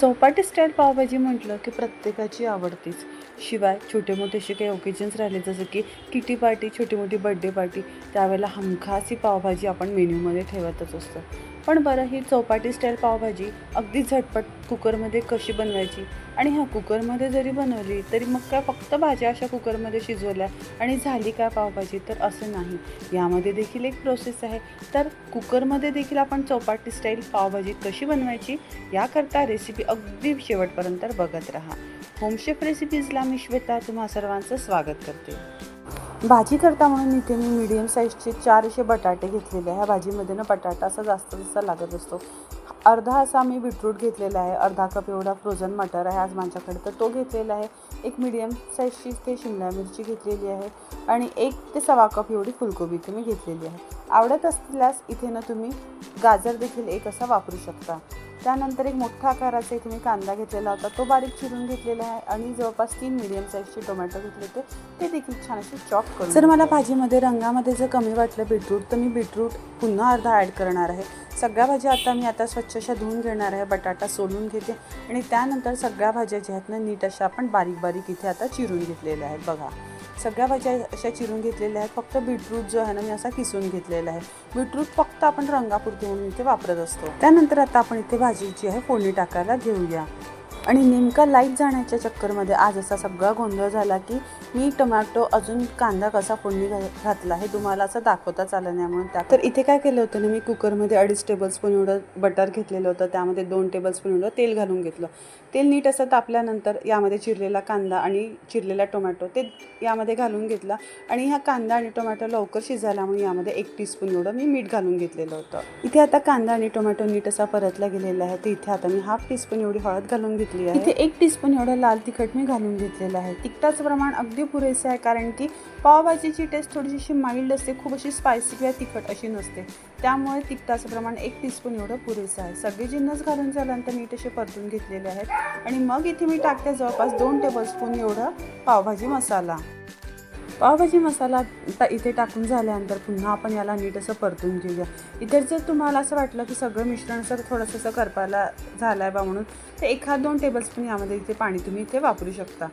Chowpatty style pav bhaji म्हटलं की प्रत्येकाची आवडतीच. शिवाय छोटे मोठे असे काही ओकेजन्स राहिले जसं की किटी पार्टी छोटी मोठी बड्डे पार्टी त्यावेळेला हमखास ही पावभाजी आपण मेन्यूमध्ये ठेवतच असतो. पण बरं ही चौपाटी स्टाईल पावभाजी अगदी झटपट कुकरमध्ये कशी बनवायची? आणि ह्या कुकरमध्ये जरी बनवली तरी मग काय फक्त भाज्या अशा कुकरमध्ये शिजवल्या आणि झाली काय पावभाजी? तर असं नाही. यामध्ये देखील एक प्रोसेस आहे. तर कुकरमध्ये देखील आपण चौपाटी स्टाईल पावभाजी कशी बनवायची याकरता रेसिपी अगदी शेवटपर्यंत बघत राहा. होमशेफ रेसिपीजला मी श्वेता तुम्हा सर्वांचं स्वागत करते. भाजी करता म्हणून इथे मी मीडियम साईजचे चार असे बटाटे घेतलेले आहे. ह्या भाजीमध्ये ना बटाटा असा जास्त जसा लागत असतो. अर्धा असा मी बीटरूट घेतलेला आहे अर्धा कप एवढा फ्रोझन मटर आहे आज माझ्याकडे. तर तो घेतलेला आहे. एक मीडियम साईजची ते शिमला मिरची घेतलेली आहे आणि एक ते सव्वा कप एवढी फुलकोबी मी घेतलेली आहे. आवडत असल्यास इथे ना तुम्ही गाजर देखील एक असा वापरू शकता. त्यानंतर एक मोठ्या आकाराचा इथे मी कांदा घेतलेला होता. तो बारीक चिरून घेतलेला आहे आणि जवळपास तीन मिडियम साईजचे टोमॅटो घेतले होते. ते देखील छान असे चॉप करून जर मला भाजीमध्ये रंगामध्ये जर कमी वाटलं बीटरूट तर मी बीटरूट पुन्हा अर्धा ॲड करणार आहे. सगळ्या भाज्या आता मी आता स्वच्छ अशा धुवून घेणार आहे बटाटा सोलून घेते. आणि त्यानंतर सगळ्या भाज्या ज्या आहेत ना नीट अशा आपण बारीक बारीक इथे आता चिरून घेतलेल्या आहेत. बघा सगळ्या भाज्या अशा चिरून घेतलेल्या आहेत. फक्त बीटरूट जो आहे ना मी असा किसून घेतलेला आहे. बीटरूट फक्त आपण रंगापुरती म्हणून इथे वापरत असतो. त्यानंतर आता आपण इथे भाजी जी आहे फोडणी टाकायला घेऊया. आणि नेमका लाइट जाण्याच्या चक्करमध्ये आज असा सगळा गोंधळ झाला की मी टोमॅटो अजून कांदा कसा फोडणी घा- घातला हे तुम्हाला असं दाखवताच आलं नाही म्हणून त्या तर इथे काय केलं होतं ना मी कुकरमध्ये अडीच टेबलस्पून एवढं बटर घेतलेलं होतं त्यामध्ये दोन टेबलस्पून एवढं तेल घालून घेतलं. तेल नीट असं तापल्यानंतर यामध्ये चिरलेला कांदा आणि चिरलेला टोमॅटो ते यामध्ये घालून घेतला आणि ह्या कांदा आणि टोमॅटो लवकर शिजायला म्हणून यामध्ये एक टीस्पून एवढं मी मीठ घालून घेतलेलं होतं. इथे आता कांदा आणि टोमॅटो नीट असा परतला गेलेला आहे तर इथे आता मी हाफ टीस्पून एवढी हळद घालून घेतली. आहे. इथे एक टीस्पून एवढं लाल तिखट मी घालून घेतलेलं आहे. तिखटाचं प्रमाण अगदी पुरेसे आहे कारण की पावभाजीची टेस्ट थोडीशी माइल्ड असते खूप अशी स्पायसी किंवा तिखट अशी नसते. त्यामुळे तिखटाचं प्रमाण एक टीस्पून एवढं पुरेसं आहे. सगळे जिन्नस घालून झाल्यानंतर नीट असे परतून घेतलेले आहेत. आणि मग इथे मी टाकते जवळपास दोन टेबलस्पून एवढं पावभाजी मसाला. पावभाजी मसाला आता इथे टाकून झाल्यानंतर पुन्हा आपण याला नीट असं परतून घेऊया. इतर जर तुम्हाला असं वाटलं की सगळं मिश्रण असं थोडंसं असं करपायला झालं आहे बा म्हणून तर एखाद दोन टेबलस्पून यामध्ये इथे पाणी तुम्ही इथे वापरू शकता.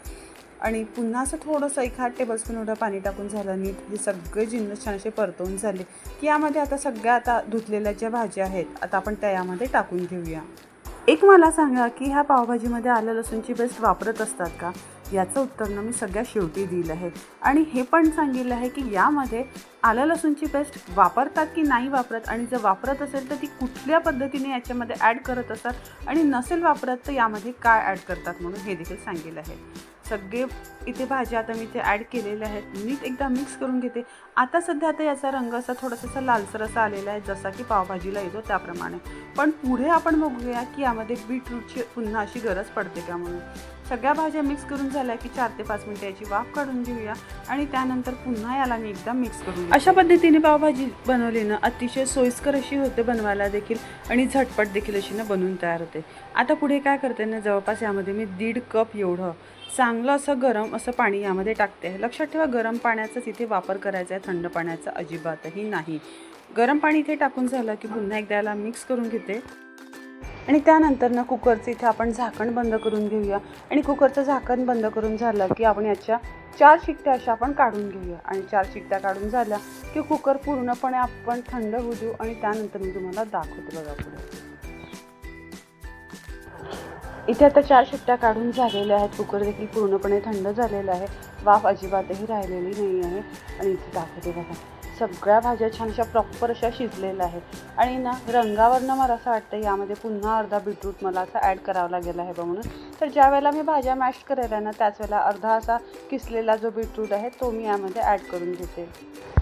आणि पुन्हा असं थोडंसं एखाद टेबलस्पून एवढं पाणी टाकून झालं नीट हे सगळे जिन्नस छान असे परतवून झाले की यामध्ये आता सगळ्या आता धुतलेल्या ज्या भाज्या आहेत आता आपण त्या यामध्ये टाकून घेऊया. एक मला सांगा की ह्या पावभाजीमध्ये आलं लसूणची पेस्ट वापरत असतात का? याचं उत्तर ना मी सगळ्या शेवटी दिलं आहे. आणि हे पण सांगितलं आहे की यामध्ये आलं लसूणची पेस्ट वापरतात की नाही वापरत? आणि जर वापरत असेल तर ती कुठल्या पद्धतीने याच्यामध्ये ॲड करत असतात? आणि नसेल वापरत तर यामध्ये काय ॲड करतात? म्हणून हे देखील सांगितलं आहे. सगळे इथे भाज्या आता मी इथे ॲड केलेल्या आहेत. नीट एकदा मिक्स करून घेते. आता सध्या आता याचा रंग असा थोडासा असा लालसर असा आलेला आहे जसा की पावभाजीला येतो त्याप्रमाणे. पण पुढे आपण बघूया की यामध्ये बीटरूटची पुन्हा अशी गरज पडते का म्हणून. सगळ्या भाज्या मिक्स करून झाल्या की चार ते पाच मिनटं याची वाफ काढून घेऊया आणि त्यानंतर पुन्हा याला मी एकदा मिक्स करून अशा पद्धतीने पावभाजी बनवली ना अतिशय सोयीस्कर अशी होते बनवायला देखील आणि झटपट देखील अशी ना बनवून तयार होते. आता पुढे काय करते ना जवळपास यामध्ये मी दीड कप एवढं चांगलं असं गरम असं पाणी यामध्ये टाकते. आहे लक्षात ठेवा गरम पाण्याचाच इथे वापर करायचा आहे. थंड पाण्याचा अजिबातही नाही. गरम पाणी इथे टाकून झालं की पुन्हा एकदा याला मिक्स करून घेते. आणि त्यानंतर ना कुकरचं इथे आपण झाकण बंद करून घेऊया. आणि कुकरचं झाकण बंद करून झालं की आपण याच्या चार शिट्ट्या अशा आपण काढून घेऊया. आणि चार शिट्ट्या काढून झाल्या की कुकर पूर्णपणे आपण थंड होऊ देऊ. आणि त्यानंतर मी तुम्हाला दाखवते बघा पुढे. इथे आता चार शिट्ट्या काढून झालेल्या आहेत. कुकर देखील पूर्णपणे थंड झालेला आहे. वाफ अजिबातही राहिलेली नाही आहे. आणि इथे दाखवते बघा. सगळ्या भाज्या छान अशा प्रॉपर अशा शिजलेल्या आहेत. आणि ना रंगावरनं मला असं वाटतं यामध्ये पुन्हा अर्धा बीटरूट मला असं ॲड करावा लागेल आहे बा म्हणून. तर ज्या वेळेला मी भाज्या मॅश करायला ना त्याच वेळेला अर्धा असा किसलेला जो बीटरूट आहे तो मी यामध्ये ॲड करून घेते.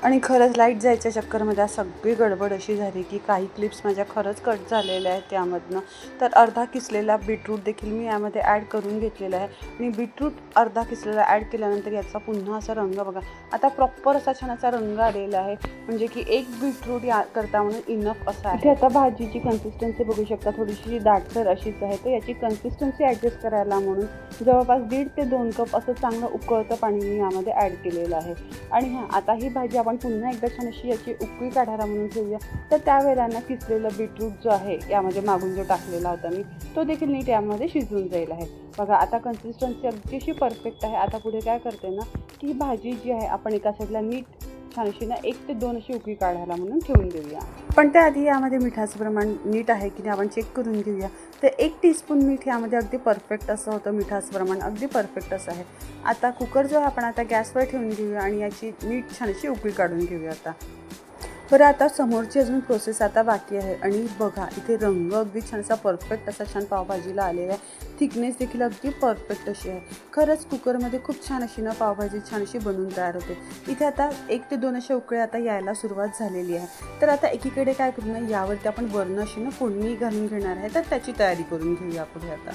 आणि खरंच लाइट जायच्या चक्करमध्ये आज सगळी गडबड अशी झाली की काही क्लिप्स माझ्या खरंच कट झालेल्या आहेत त्यामधनं. तर अर्धा किसलेला बीटरूट देखील मी यामध्ये ॲड करून घेतलेला आहे. आणि बीटरूट अर्धा किसलेला ॲड केल्यानंतर याचा पुन्हा असा रंग बघा. आता प्रॉपर असा छान असा रंग आलेला आहे. म्हणजे की एक बीटरूट या करता म्हणून इनफ असा आहे. आता भाजीची कन्सिस्टन्सी बघू शकता. थोडीशी दाटसर अशीच आहे. तर याची कन्सिस्टन्सी ॲडजस्ट करायला म्हणून जवळपास दीड ते दोन कप असं चांगलं उकळतं पाणी मी यामध्ये ॲड केलेलं आहे. आणि हां आता ही भाजी आपण पुन्हा एकदा छान अशी याची उकळी काढायला म्हणून ठेवूया तर त्यावेळेला ना किसलेलं बीटरूट जो आहे यामध्ये मागून जो टाकलेला होता मी तो देखील नीट यामध्ये शिजून जाईल आहे. बघा आता कन्सिस्टन्सी अगदीशी परफेक्ट आहे. आता पुढे काय करते ना ती ही भाजी जी आहे आपण एका साईडला नीट छान अशी ना एक ते दोन अशी उकळी काढायला म्हणून ठेवून देऊया. पण त्याआधी यामध्ये मिठाचं प्रमाण नीट आहे की नाही आपण चेक करून घेऊया. तर एक टीस्पून मीठ यामध्ये अगदी परफेक्ट असं होतं मिठाचं प्रमाण अगदी परफेक्ट असं आहे. आता कुकर जो आहे आपण आता गॅसवर ठेवून घेऊया आणि याची नीट छान अशी उकळी काढून घेऊया आता. बरं आता समोरची अजून प्रोसेस आता बाकी आहे. आणि बघा इथे रंग अगदी छान असा परफेक्ट असा छान पावभाजीला आलेला आहे. थिकनेस देखील अगदी परफेक्ट अशी आहे. खरंच कुकरमध्ये खूप छान अशी ना पावभाजी छान अशी बनवून तयार होते. इथे आता एक ते दोन अशा उकळे आता यायला सुरुवात झालेली आहे. तर आता एकीकडे काय करू ना यावरती आपण वर्ण अशी ना फोडणी घालून घेणार आहे. तर त्याची तयारी करून घेऊया पुढे आता.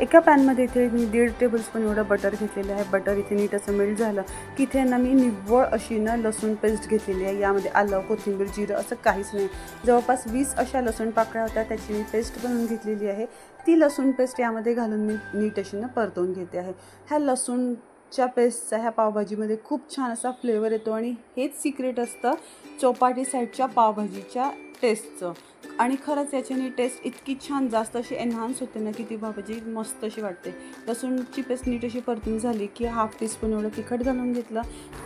एका पॅनमध्ये इथे मी दीड टेबलस्पून एवढं बटर घेतलेलं आहे. बटर इथे नीट असं मेल्ट झालं की इथे ना मी निव्वळ अशी ना लसूण पेस्ट घेतलेली आहे. यामध्ये आलं कोथिंबीर जिरं असं काहीच नाही. जवळपास वीस अशा लसूण पाकळ्या होत्या. त्याची मी पेस्ट बनवून घेतलेली आहे. ती लसूण पेस्ट यामध्ये घालून मी नीट अशी ना परतवून घेते आहे. ह्या लसूणच्या पेस्टचा ह्या पावभाजीमध्ये खूप छान असा फ्लेवर येतो आणि हेच सिक्रेट असतं चौपाटी साईडच्या पावभाजीच्या टेस्टचं. आणि खरंच याच्याने टेस्ट इतकी छान जास्त अशी एन्हान्स होते ना की ती भाजी मस्त अशी वाटते. लसूणची पेस्ट नीट अशी परतून झाली की हाफ टीस्पून एवढं तिखट घालून घेतलं.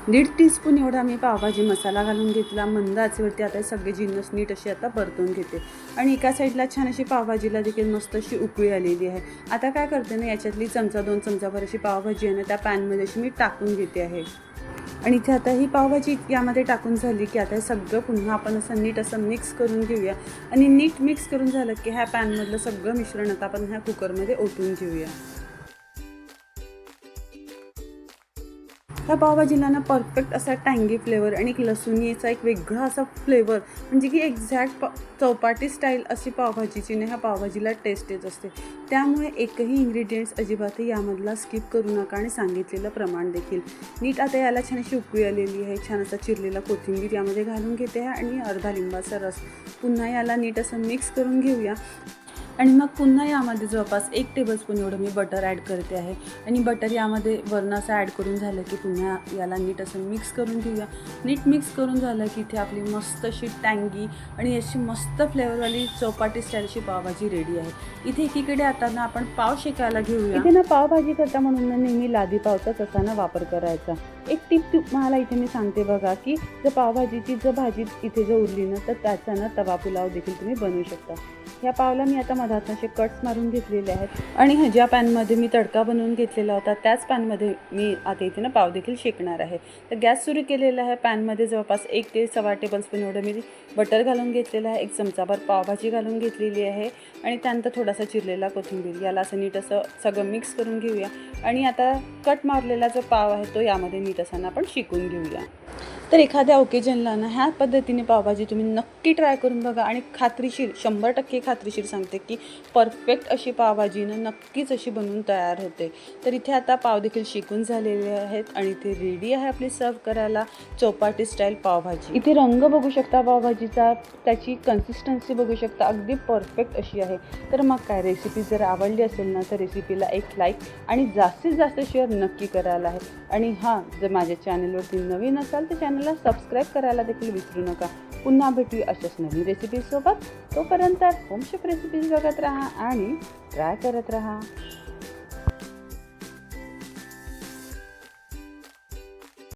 दीड टीस्पून एवढा मी पावभाजी मसाला घालून घेतला मंद आचेवरती आता सगळे जिन्नस नीट अशी आता परतून घेते. आणि एका साईडला छान अशी पावभाजीला देखील मस्त अशी उकळी आलेली आहे. आता काय करते ना याच्यातली चमचा दोन चमचाभर अशी पावभाजी आहे ना त्या पॅनमध्ये अशी मी टाकून घेते आहे. आणि इथे आता ही पावभाजी यामध्ये टाकून झाली की आता हे सगळं पुन्हा आपण असं नीट असं मिक्स करून घेऊया. आणि नीट मिक्स करून झालं की ह्या पॅनमधलं सगळं मिश्रण आता आपण ह्या कुकरमध्ये ओतून घेऊया. ह्या पावभाजीला ना परफेक्ट असा टँगी फ्लेवर आणि एक लसुणीचा एक वेगळा असा फ्लेवर म्हणजे की एक्झॅक्ट पा चौपाटी स्टाईल अशी पावभाजीची ना ह्या पावभाजीला टेस्ट येत असते. त्यामुळे एकही इंग्रेडियंट्स अजिबातही यामधला स्किप करू नका आणि सांगितलेलं प्रमाण देखील. नीट आता याला छान अशी उकळी आलेली आहे. छान असा चिरलेला कोथिंबीर यामध्ये घालून घेते आहे आणि अर्धा लिंबाचा रस. पुन्हा याला नीट असं मिक्स करून घेऊया. आणि मग पुन्हा यामध्ये जवळपास एक टेबलस्पून एवढं मी बटर ॲड करते आहे. आणि बटर यामध्ये वरण असं ॲड करून झालं की पुन्हा याला नीट असं मिक्स करून घेऊया. नीट मिक्स करून झालं की इथे आपली मस्त अशी टँगी आणि अशी मस्त फ्लेवरवाली चौपाटी स्टाईलची पावभाजी रेडी आहे. इथे एकीकडे आता ना आपण पाव शेकायला घेऊया. इथे ना पावभाजी करता म्हणून ना नेहमी लादी पावचाच असा ना वापर करायचा. एक टिप तुम्हाला इथे मी सांगते बघा की जर पावभाजीची जर भाजी इथे जर उरली ना तर त्याचा ना तवा पुलाव देखील तुम्ही बनवू शकता. ह्या पावला मी आता मधात असे कट्स मारून घेतलेले आहेत. आणि ह्या ज्या पॅनमध्ये मी तडका बनवून घेतलेला होता त्याच पॅनमध्ये मी आता इथे ना पाव देखील शेकणार आहे. तर गॅस सुरू केलेला आहे पॅनमध्ये जवळपास एक ते सव्वा टेबलस्पून एवढं मी बटर घालून घेतलेलं आहे एक चमचाभर पावभाजी घालून घेतलेली आहे. आणि त्यानंतर थोडासा चिरलेला कोथिंबीर याला असं नीट असं सगळं मिक्स करून घेऊया. आणि आता कट मारलेला जो पाव आहे तो यामध्ये नीट असा ना आपण शिकून घेऊया. तर एखाद्या ओकेजनला ना ह्या पद्धतीने पावभाजी तुम्ही नक्की ट्राय करून बघा. आणि खात्रीशीर शंभर टक्के खात्रीशीर सांगते की परफेक्ट अशी पावभाजी ना नक्कीच अशी बनवून तयार होते. तर इथे आता पाव देखील शिकून झालेले आहेत आणि इथे रेडी आहे आपली सर्व करायला. चौपाटी स्टाईल पावभाजी. इथे रंग बघू शकता पावभाजीचा त्याची कन्सिस्टन्सी बघू शकता. अगदी परफेक्ट अशी आहे. तर मग काय रेसिपी जर आवडली असेल ना तर रेसिपीला एक लाईक आणि जास्तीत जास्त शेअर नक्की करायला आहे. आणि हां जर माझ्या चॅनलवरती नवीन असाल तर चॅनलला सबस्क्राईब करायला देखील विसरू नका. पुन्हा भेटू अशाच नवीन रेसिपीजसोबत तोपर्यंत होमशेफ रेसिपीज बघत राहा आणि ट्राय करत राहा.